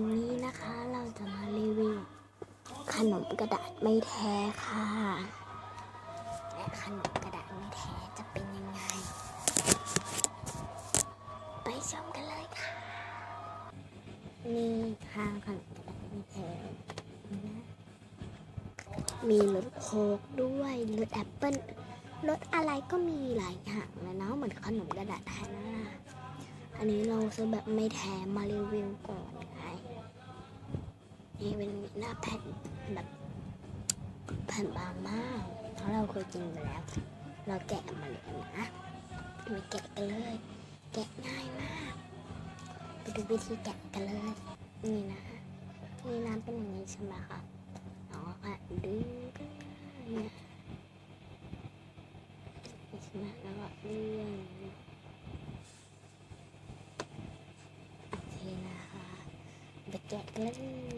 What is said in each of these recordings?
วันนี้นะคะเราจะมารีวิว ขนมกระดาษไม่แท้ค่ะ และขนมกระดาษไม่แท้จะเป็นยังไง ไปชมกันเลยค่ะ นี่ค่ะขนมกระดาษไม่แท้นะมีรสโค้กด้วยรสแอปเปิ้ลรสอะไรก็มีหลายอย่างเลยเนาะเหมือนขนมกระดาษแท้นะอันนี้เราซื้อแบบไม่แท้มารีวิวก่อนไง นี่เป็นหน้าแผ่นแบบแผ่นบางมากเพราะเราเคยกินไปแล้ว เราแกะมาเลยนะมาแกะกันเลย แกะง่ายมากไปดูวิธีแกะกันเลย นี่นะนี่น้ำเป็นอย่างนี้ใช่ไหมคะเราก็ดึงกันเนี่ใช่ไหมแล้วก็เลื่อนโอเคนะคะไปแกะกันเลย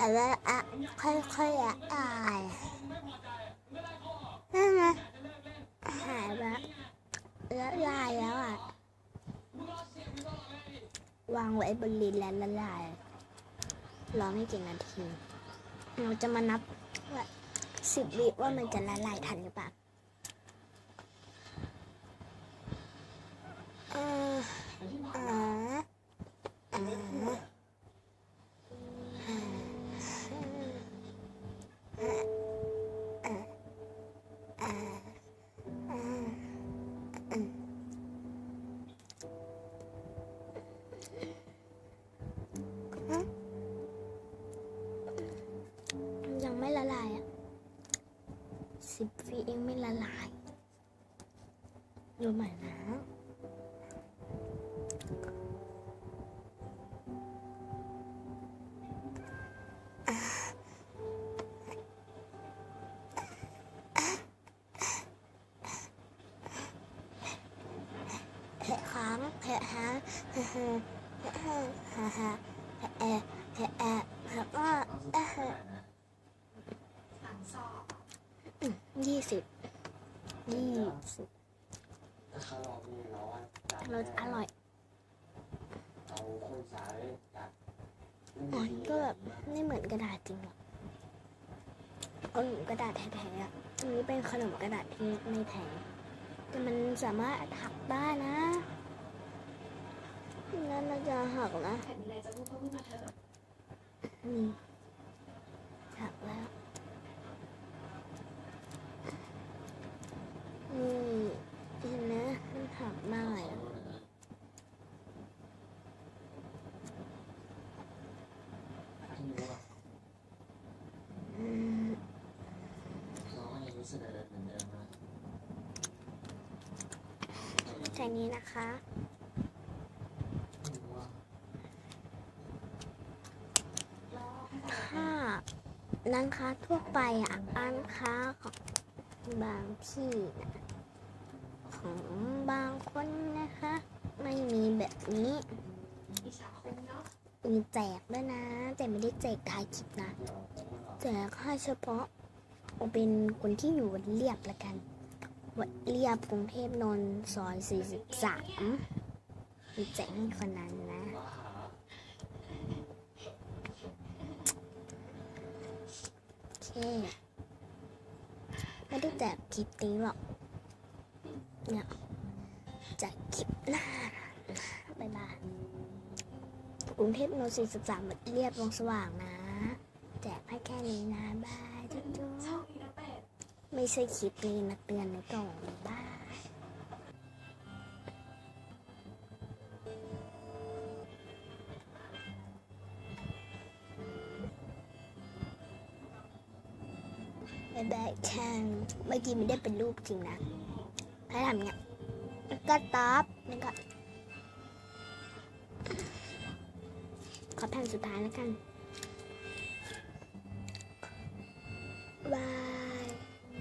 อะไรอะค่อยๆอะอายนั่นไงหายแล้วแล้วลายแล้วอะ วางไว้บนลิ้นแล้วละลายรอไม่กี่นาทีเราจะมานับว่าสิบวิว่ามันจะละลายทันหรือเปล่า สิบฟีเองไม่ละลายดูใหม่นะแผลค้างแผลหาแผลหาแผลหาแผลแผลแผลแผล ยี่สิบยี่สิบถ้าเขาลองนี่เราว่าจากรสอร่อยเอาคนสายจากอ๋อก็แบบไม่เหมือนกระดาษจริงหรอกขนมกระดาษแท้ๆอะอันนี้เป็นขนมกระดาษที่ไม่แท้แต่มันสามารถหักได้นะนั่นน่าจะหักนะแผ่นมีอะไรจะพูดก็พูดมาเถอะ อืมหักแล้วอืมเห็นนะมันหักมากเลยอะ ที่รู้ว่า อืม เราก็ยังรู้สึกอะไรเหมือนเดิมนะ แค่นี้นะคะ ถ้าร้านค้าทั่วไปอะร้านค้าของบางที่นะของบางคนนะคะ ไม่มีแบบนี้ มีแจกด้วยนะ แต่ไม่ได้แจกท้ายคลิปนะ แจกให้เฉพาะเป็นคนที่อยู่เรียบละกัน วัดเรียบกรุงเทพนนท์ซอย 43มีแจกให้คนนั้นนะว่าหาโอเค ไม่ได้แจกคลิปนี้หรอกเนี่ยแจกคลิปหน้าบ๊ายบายกรุงเทพนนท์43วัดเรียบวงสว่างนะ แจกให้แค่นี้นะ บ้ายจุ๊บจุ๊ โช บ คดีนะเป็ด ไม่ใช่คลิปนี้นะเตือนในกล่องบ้ายบายบายแค่เมื่อกี้ไม่ได้เป็นรูปจริงนะให้ทำเนี้ยก็ตอบแล้วก็ขอแผ่นสุดท้ายแล้วกัน